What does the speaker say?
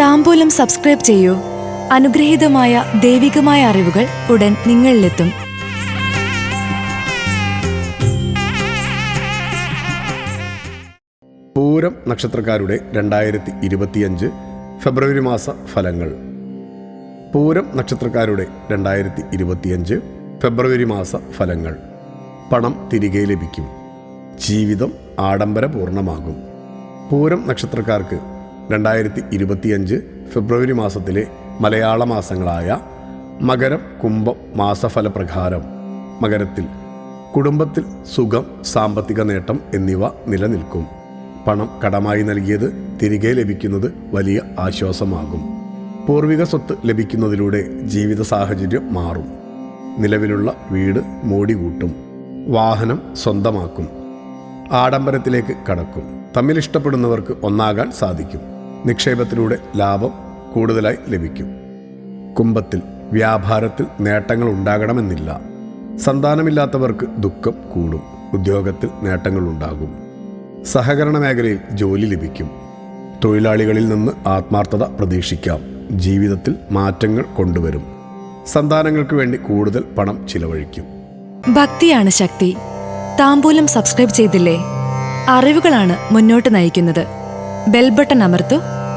താമ്പൂലം subscribe ചെയ്യൂ. അനുഗ്രഹീതമായ ദൈവികമായ അറിവുകൾ ഉടൻ നിങ്ങളിലെത്തും. പൂരം നക്ഷത്രക്കാരുടെ രണ്ടായിരത്തി ഇരുപത്തിയഞ്ച് ഫെബ്രുവരി മാസ ഫലങ്ങൾ. പൂരം നക്ഷത്രക്കാരുടെ രണ്ടായിരത്തി ഇരുപത്തിയഞ്ച് ഫെബ്രുവരി മാസ ഫലങ്ങൾ. പണം തിരികെ ലഭിക്കും. ജീവിതം ആഡംബരപൂർണമാകും. പൂരം നക്ഷത്രക്കാർക്ക് രണ്ടായിരത്തി ഇരുപത്തിയഞ്ച് ഫെബ്രുവരി മാസത്തിലെ മലയാള മാസങ്ങളായ മകരം കുംഭം മാസഫലപ്രകാരം മകരത്തിൽ കുടുംബത്തിൽ സുഖം സാമ്പത്തിക നേട്ടം എന്നിവ നിലനിൽക്കും. പണം കടമായി നൽകിയത് തിരികെ ലഭിക്കുന്നത് വലിയ ആശ്വാസമാകും. പൂർവിക സ്വത്ത് ലഭിക്കുന്നതിലൂടെ ജീവിത സാഹചര്യം മാറും. നിലവിലുള്ള വീട് മോടികൂട്ടും. വാഹനം സ്വന്തമാക്കും. ആഡംബരത്തിലേക്ക് കടക്കും. തമ്മിൽ ഇഷ്ടപ്പെടുന്നവർക്ക് ഒന്നാകാൻ സാധിക്കും. നിക്ഷേപത്തിലൂടെ ലാഭം കൂടുതലായി ലഭിക്കും. കുംഭത്തിൽ വ്യാപാരത്തിൽ നേട്ടങ്ങൾ ഉണ്ടാകണമെന്നില്ല. സന്താനമില്ലാത്തവർക്ക് ദുഃഖം കൂടും. ഉദ്യോഗത്തിൽ നേട്ടങ്ങൾ ഉണ്ടാകും. സഹകരണ മേഖലയിൽ ജോലി ലഭിക്കും. തൊഴിലാളികളിൽ നിന്ന് ആത്മാർത്ഥത പ്രതീക്ഷിക്കാം. ജീവിതത്തിൽ മാറ്റങ്ങൾ കൊണ്ടുവരും. സന്താനങ്ങൾക്ക് വേണ്ടി കൂടുതൽ പണം ചിലവഴിക്കും. ഭക്തിയാണ് ശക്തി. താമ്പൂലം സബ്സ്ക്രൈബ് ചെയ്തില്ലേ? അറിവുകളാണ് മുന്നോട്ട് നയിക്കുന്നത്. ബെൽബട്ടൺ അമർത്തു.